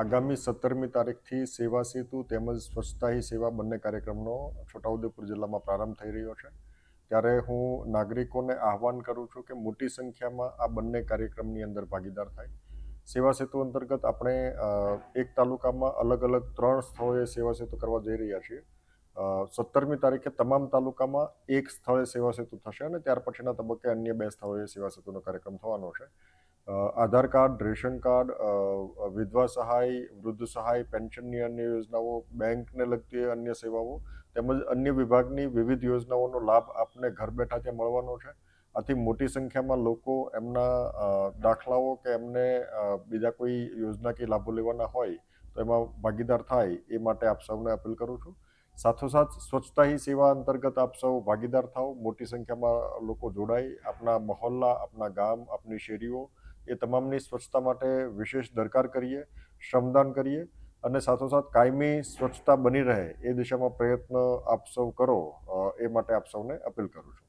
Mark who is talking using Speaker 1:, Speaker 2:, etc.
Speaker 1: આગામી સત્તરમી તારીખથી સેવા સેતુ તેમજ સ્વચ્છતા હી સેવા બંને કાર્યક્રમનો છોટાઉદેપુર જિલ્લામાં પ્રારંભ થઈ રહ્યો છે. ત્યારે હું નાગરિકોને આહવાન કરું છું કે મોટી સંખ્યામાં આ બંને કાર્યક્રમની અંદર ભાગીદાર થાય. સેવા સેતુ અંતર્ગત આપણે એક તાલુકામાં અલગ અલગ ત્રણ સ્થળોએ સેવા સેતુ કરવા જઈ રહ્યા છીએ. સત્તરમી તારીખે તમામ તાલુકામાં એક સ્થળે સેવા સેતુ થશે અને ત્યાર પછીના તબક્કે અન્ય બે સ્થળોએ સેવા સેતુનો કાર્યક્રમ થવાનો છે. આધાર કાર્ડ, રેશન કાર્ડ વિધવા સહાય, વૃદ્ધ સહાય પેન્શનની અન્ય યોજનાઓ, બેંકને લગતી અન્ય સેવાઓ, તેમજ અન્ય વિભાગની વિવિધ યોજનાઓનો લાભ આપને ઘર બેઠા ત્યાં મળવાનો છે. આથી મોટી સંખ્યામાં લોકો એમના દાખલાઓ કે એમને બીજા કોઈ યોજના કે લાભો લેવાના હોય, તો એમાં ભાગીદાર થાય, એ માટે આપ સૌને અપીલ કરું છું. સાથોસાથ સ્વચ્છતા હી સેવા અંતર્ગત આપ સૌ ભાગીદાર થાઓ. મોટી સંખ્યામાં લોકો જોડાય. આપના મહોલ્લા, આપના ગામ, આપની શેરીઓ એ તમામની સ્વચ્છતા માટે વિશેષ દરકાર કરીએ, શ્રમદાન કરીએ અને સાથોસાથ કાયમી સ્વચ્છતા બની રહે એ દિશામાં પ્રયત્ન આપ સૌ કરો એ માટે આપ સૌને અપીલ કરું છું.